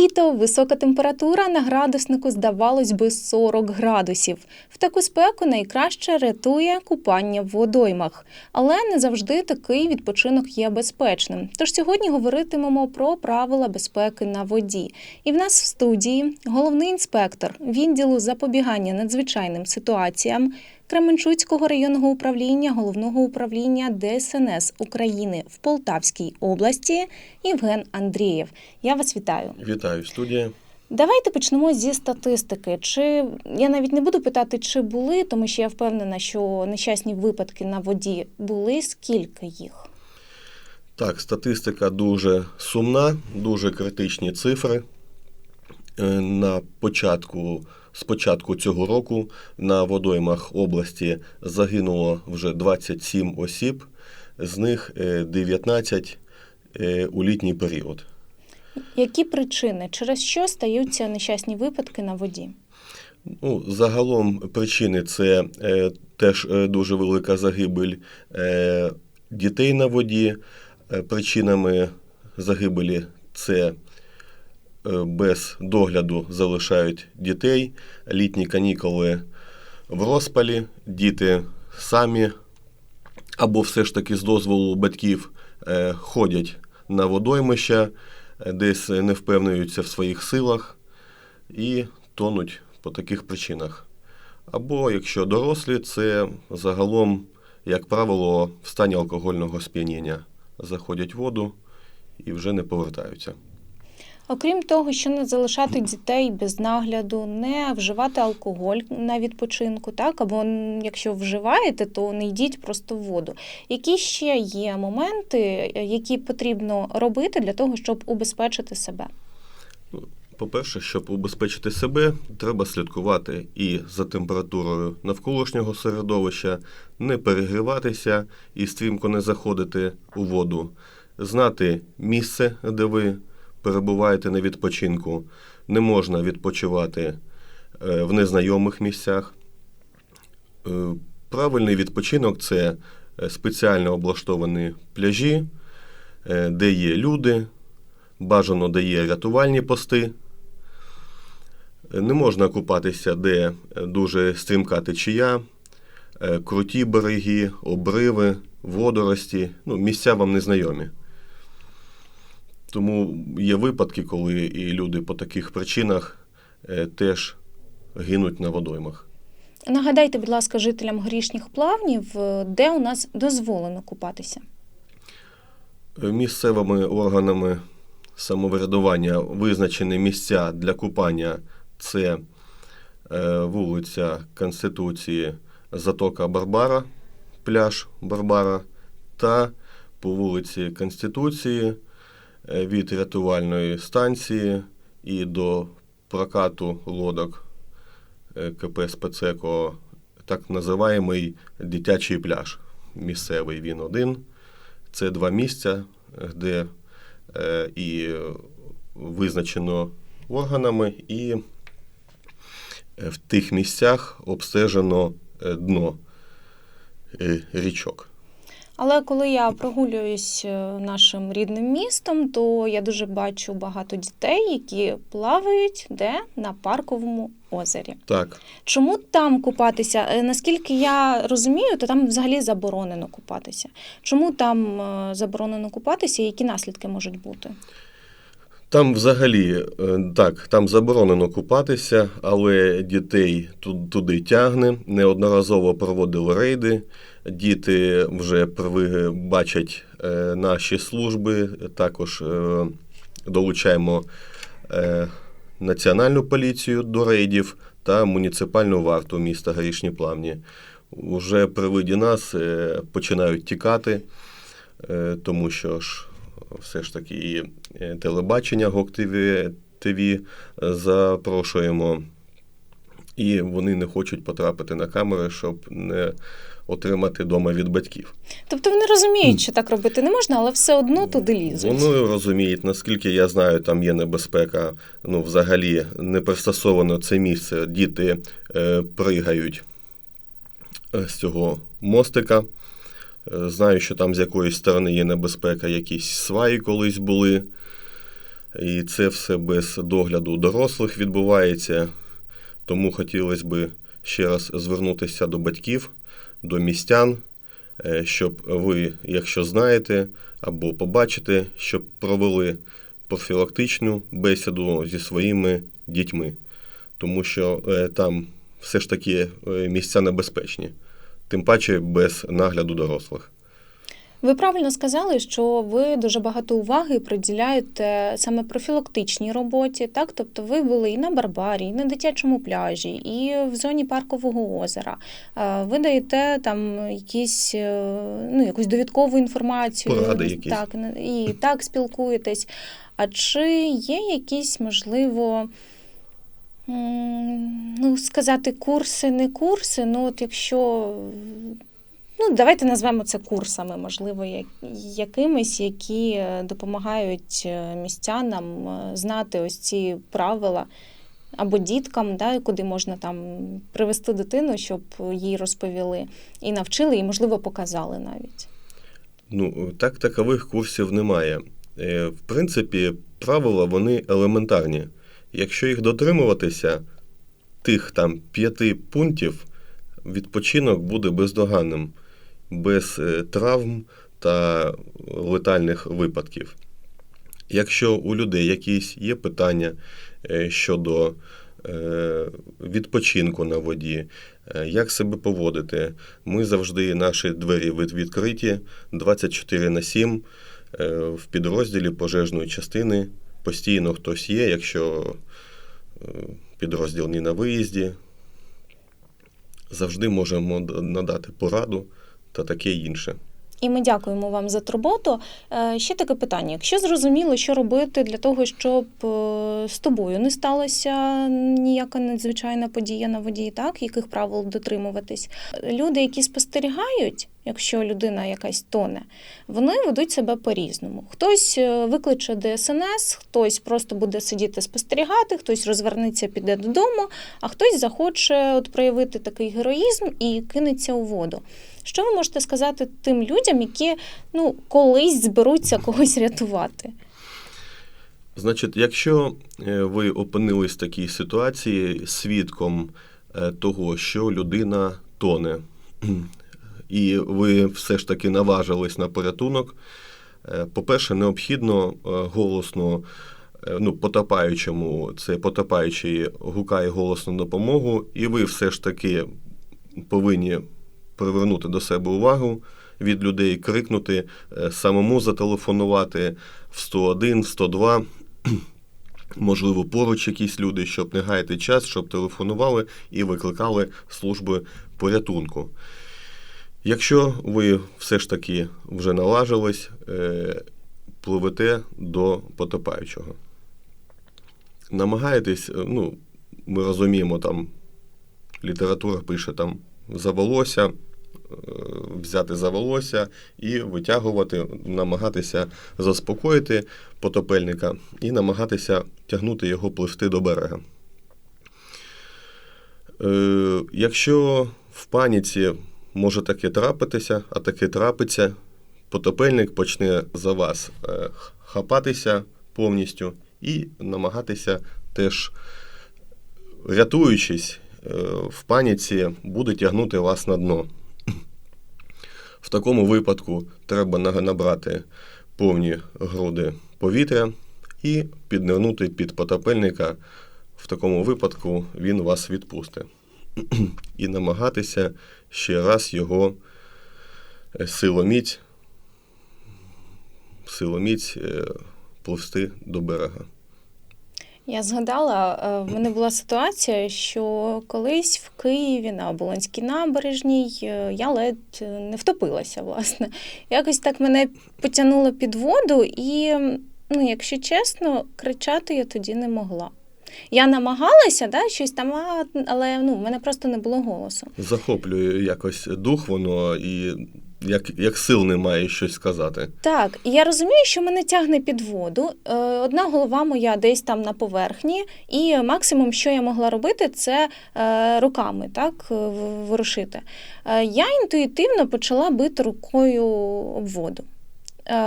Літо, висока температура на градуснику, здавалось би, 40 градусів. В таку спеку найкраще рятує купання в водоймах. Але не завжди такий відпочинок є безпечним. Тож сьогодні говоритимемо про правила безпеки на воді. І в нас в студії головний інспектор відділу запобігання надзвичайним ситуаціям Кременчуцького районного управління головного управління ДСНС України в Полтавській області Євген Андрієв. Я вас вітаю. Вітаю, студія. Давайте почнемо зі статистики. Чи я навіть не буду питати, чи були, тому що я впевнена, що нещасні випадки на воді були. Скільки їх? Так, статистика дуже сумна, дуже критичні цифри. Е, На початку, з початку цього року на водоймах області загинуло вже 27 осіб, з них е, 19 е, у літній період. Які причини, через що стаються нещасні випадки на воді? Ну, загалом причини це е, теж е, дуже велика загибель е, дітей на воді. Е, причинами загибелі це е, без догляду залишають дітей, літні канікули в розпалі, діти самі або все ж таки з дозволу батьків е, ходять на водоймища, е, десь не впевнюються в своїх силах і тонуть по таких причинах. Або якщо дорослі, це загалом, як правило, в стані алкогольного сп'яніння заходять в воду і вже не повертаються. Окрім того, що не залишати дітей без нагляду, не вживати алкоголь на відпочинку, так або якщо вживаєте, то не йдіть просто в воду. Які ще є моменти, е, які потрібно робити для того, щоб убезпечити себе? По-перше, щоб убезпечити себе, треба слідкувати і за температурою навколишнього середовища, не перегріватися і стрімко не заходити у воду, знати місце, де ви перебуваєте на відпочинку. Не можна відпочивати е, в незнайомих місцях. Е, Правильний відпочинок це е, спеціально облаштовані пляжі, де є люди, бажано де є рятувальні пости. Не можна купатися, де дуже стрімка течія, круті береги, обриви, водорості. Ну, місця вам не знайомі. Тому є випадки, коли і люди по таких причинах е, теж гинуть на водоймах. Нагадайте, будь ласка, жителям горішніх плавнів, е, де у нас дозволено купатися. Е, Місцевими органами самоврядування визначені місця для купання це вулиця Конституції, Затока Барбара, пляж Барбара та по вулиці Конституції від рятувальної станції і до прокату лодок е, КП «Спецеко» так називаємий дитячий пляж. Місцевий він один. Це два місця, де е, і визначено органами, і е, в тих місцях обстежено е, дно е, річок. Але коли я прогулююсь е, нашим рідним містом, то я дуже бачу багато дітей, які плавають де на парковому озері. Так, Чому там купатися? Е, Наскільки я розумію, то там взагалі заборонено купатися. Чому там е, заборонено купатися і які наслідки можуть бути? Там взагалі е, так, там заборонено купатися, але дітей ту- туди тягне. Неодноразово проводили рейди. Діти вже бачать е, наші служби. Також е, долучаємо національну поліцію до рейдів та муніципальну варту міста Горішні Плавні. Уже при виді нас починають тікати, тому що ж все ж таки і е, телебачення ГОК ТВ, ТВ запрошуємо, і вони не хочуть потрапити на камери, щоб не отримати дома від батьків. Тобто вони розуміють, що так робити не можна, але все одно туди лізуть. Вони розуміють, наскільки я знаю, там є небезпека. Ну, взагалі не пристосовано це місце. Діти е, пригають е, з цього мостика. Знаю, що там з якоїсь сторони є небезпека, якісь сваї колись були. І це все без догляду дорослих відбувається. Тому хотілося б ще раз звернутися до батьків, до містян, е, щоб ви, якщо знаєте або побачите, щоб провели профілактичну бесіду зі своїми дітьми, тому що е, там все ж таки е, місця небезпечні, тим паче без нагляду дорослих. Ви правильно сказали, що ви дуже багато уваги приділяєте саме профілактичній роботі, так? Тобто ви були і на Барбарі, і на дитячому пляжі, і в зоні паркового озера. Ви даєте там якісь, е, ну, якусь довідкову інформацію. Поради якісь. Так, і так спілкуєтесь. А чи є якісь, можливо, ну, сказати, курси, не курси, ну, от якщо Ну, давайте назвемо це курсами, можливо, якимись, які е, допомагають е, містянам е, знати ось ці правила або діткам, да, куди можна там привести дитину, щоб їй розповіли і навчили, і, можливо, показали навіть. Ну, так такових курсів немає. В принципі, правила вони елементарні. Якщо їх дотримуватися, тих там п'яти пунктів, відпочинок буде бездоганним, без е, травм та летальних випадків. Якщо у людей якісь є питання е, щодо е, відпочинку на воді, як себе поводити, ми завжди наші двері відкриті 24 на 7 е, в підрозділі пожежної частини. Постійно хтось є, якщо е, підрозділ не на виїзді. Завжди можемо надати пораду та таке інше. І ми дякуємо вам за турботу. Е, Ще таке питання: якщо зрозуміло, що робити для того, щоб е, з тобою не сталася ніяка надзвичайна подія на воді, так яких правил дотримуватись, люди, які спостерігають, якщо людина якась тоне, вони ведуть себе по-різному. Хтось е, викличе ДСНС, хтось просто буде сидіти спостерігати, хтось розвернеться, піде додому, а хтось захоче от проявити такий героїзм і кинеться у воду. Що ви можете сказати тим людям, які ну колись зберуться когось рятувати? Значить, якщо е, ви опинились в такій ситуації свідком е, того, що людина тоне, і ви все ж таки наважились на порятунок, е, по-перше, необхідно е, голосно, е, ну, потопаючому, це потопаючий гукає голосну допомогу, і ви все ж таки повинні привернути до себе увагу від людей, крикнути, самому зателефонувати в 101, в 102. Можливо, поруч якісь люди, щоб не гаяти час, щоб телефонували і викликали служби порятунку. Якщо ви все ж таки вже наважились, е, пливете до потопаючого. Намагаєтесь, е, ну, ми розуміємо, там література пише там за волосся, е, взяти за волосся і витягувати, намагатися заспокоїти потопельника і намагатися тягнути його пливти до берега. Якщо в паніці може таке трапитися, а таке трапиться, потопельник почне за вас е, хапатися повністю і намагатися теж, рятуючись е, в паніці, буде тягнути вас на дно. В такому випадку треба набрати повні груди повітря і піднирнути під потопельника. В такому випадку він вас відпустить. І намагатися ще раз його е, силоміць, силоміць е, пливсти до берега. Я згадала, е, в мене була ситуація, що колись в Києві на Оболонській набережній я ледь не втопилася, власне. Якось так мене потягнуло під воду, і, ну, якщо чесно, кричати я тоді не могла. Я намагалася, да, щось там, але ну, в мене просто не було голосу. Захоплює якось дух воно і як, як сил немає щось сказати. Так, і я розумію, що мене тягне під воду. Е, Одна голова моя десь там на поверхні, і максимум, що я могла робити, це е, руками так, е, ворушити. Я інтуїтивно почала бити рукою об воду.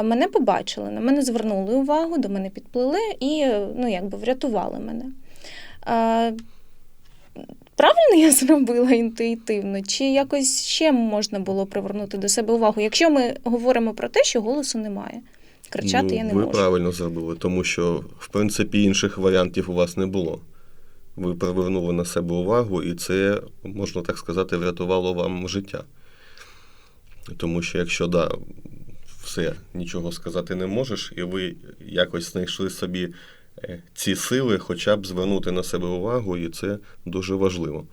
Мене побачили, на мене звернули увагу, до мене підплили і ну, якби врятували мене. Правильно я зробила інтуїтивно, чи якось ще можна було привернути до себе увагу, якщо ми говоримо про те, що голосу немає. Кричати ну, я не ви можу. правильно зробили, тому що, в принципі, інших варіантів у вас не було. Ви привернули на себе увагу, і це, можна так сказати, врятувало вам життя. Тому що якщо да, все, нічого сказати не можеш, і ви якось знайшли собі ці сили, хоча б звернути на себе увагу, і це дуже важливо.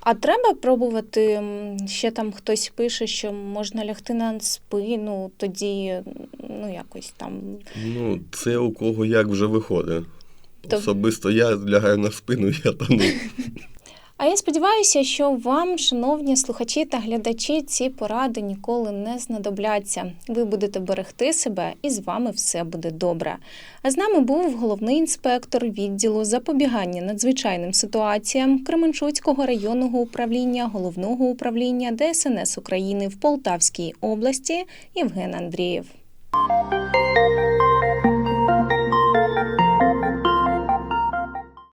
А треба пробувати, ще там хтось пише, що можна лягти на спину, тоді ну якось там. Ну, це у кого як вже виходить. То- Особисто я лягаю на спину, я тону. А я сподіваюся, що вам, шановні слухачі та глядачі, ці поради ніколи не знадобляться. Ви будете берегти себе, і з вами все буде добре. А з нами був головний інспектор відділу запобігання надзвичайним ситуаціям Кременчуцького районного управління головного управління ДСНС України в Полтавській області Євген Андрієв.